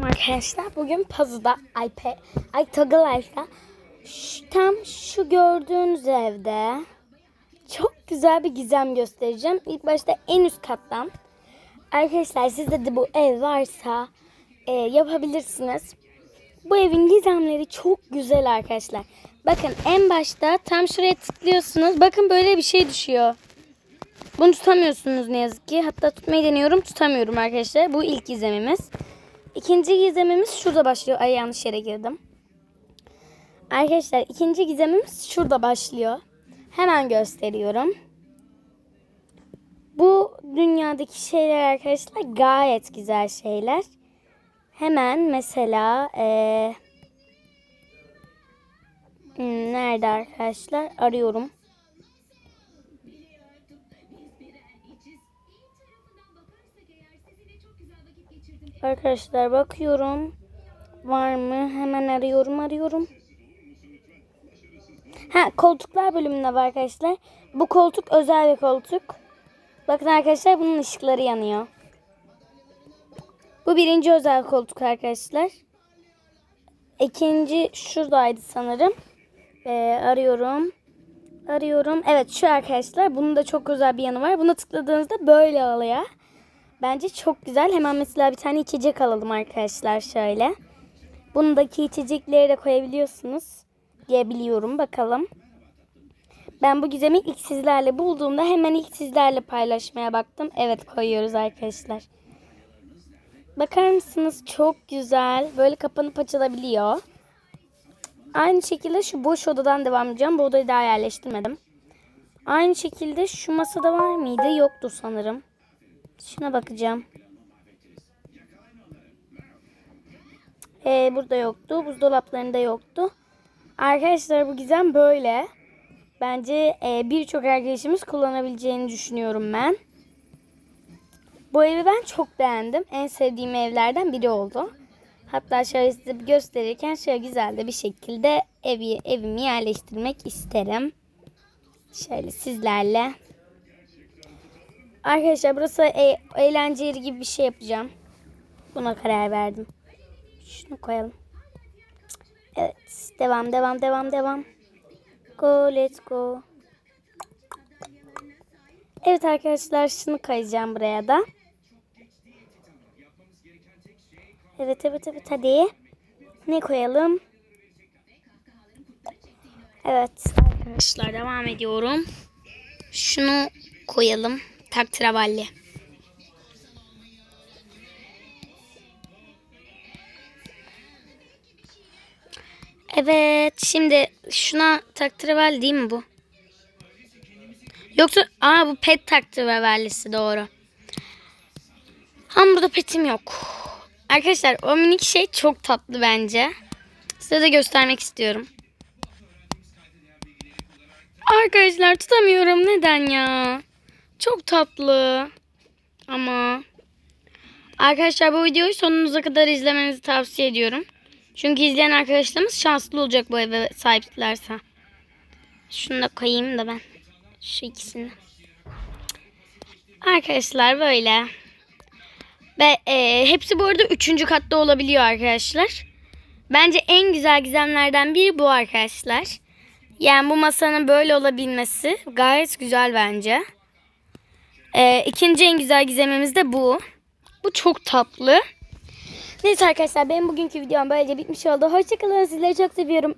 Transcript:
Selam arkadaşlar. Bugün Pazu'da, Alpe, Ay Toggle Life'da şu- tam şu gördüğünüz evde çok güzel bir gizem göstereceğim. İlk başta en üst kattan. Arkadaşlar sizde de bu ev varsa e, yapabilirsiniz. Bu evin gizemleri çok güzel arkadaşlar. Bakın en başta tam şuraya tıklıyorsunuz. Bakın böyle bir şey düşüyor. Bunu tutamıyorsunuz ne yazık ki. Hatta tutmayı deniyorum tutamıyorum arkadaşlar. Bu ilk gizemimiz. İkinci gizemimiz şurada başlıyor. Ay yanlış yere girdim. Arkadaşlar ikinci gizemimiz şurada başlıyor. Hemen gösteriyorum. Bu dünyadaki şeyler arkadaşlar gayet güzel şeyler. Hemen mesela hmm, nerede arkadaşlar arıyorum. Arkadaşlar bakıyorum. Var mı? Hemen arıyorum arıyorum. Ha koltuklar bölümünde var arkadaşlar. Bu koltuk özel bir koltuk. Bakın arkadaşlar bunun ışıkları yanıyor. Bu birinci özel koltuk arkadaşlar. İkinci şuradaydı sanırım. Ee, arıyorum. Arıyorum. Evet şu arkadaşlar. Bunun da çok özel bir yanı var. Buna tıkladığınızda böyle alıyor. Bence çok güzel. Hemen mesela bir tane içecek alalım arkadaşlar şöyle. Bundaki içecekleri de koyabiliyorsunuz diye biliyorum. Bakalım. Ben bu gizemi ilk sizlerle bulduğumda hemen ilk sizlerle paylaşmaya baktım. Evet koyuyoruz arkadaşlar. Bakar mısınız? Çok güzel. Böyle kapanıp açılabiliyor. Aynı şekilde şu boş odadan devam edeceğim. Bu odayı daha yerleştirmedim. Aynı şekilde şu masada var mıydı? Yoktu sanırım. Şuna bakacağım. Ee, burada yoktu. Buzdolaplarında yoktu. Arkadaşlar bu gizem böyle. Bence e, birçok arkadaşımız kullanabileceğini düşünüyorum ben. Bu evi ben çok beğendim. En sevdiğim evlerden biri oldu. Hatta şöyle size gösterirken şöyle güzel de bir şekilde evi, evimi yerleştirmek isterim. Şöyle sizlerle. Arkadaşlar burası e eğlence yeri gibi bir şey yapacağım. Buna karar verdim. Şunu koyalım. Evet. Devam devam devam devam. Go let's go. Evet arkadaşlar şunu koyacağım buraya da. Evet evet evet hadi. Ne koyalım? Evet arkadaşlar devam ediyorum. Şunu koyalım. Taktravalli. Evet şimdi şuna taktraval değil mi bu? Yoksa aa bu pet taktravalisi doğru. Ama burada petim yok. Arkadaşlar o minik şey çok tatlı bence. Size de göstermek istiyorum. Arkadaşlar tutamıyorum neden ya? Çok tatlı. Ama arkadaşlar bu videoyu sonunuza kadar izlemenizi tavsiye ediyorum. Çünkü izleyen arkadaşlarımız şanslı olacak bu eve sahiplerse. Şunu da koyayım da ben. Şu ikisini. Arkadaşlar böyle. Ve e, hepsi bu arada üçüncü katta olabiliyor arkadaşlar. Bence en güzel gizemlerden biri bu arkadaşlar. Yani bu masanın böyle olabilmesi gayet güzel bence. E, ikinci en güzel gizemimiz de bu. Bu çok tatlı. Neyse arkadaşlar benim bugünkü videom böylece bitmiş oldu. Hoşçakalın sizleri çok seviyorum.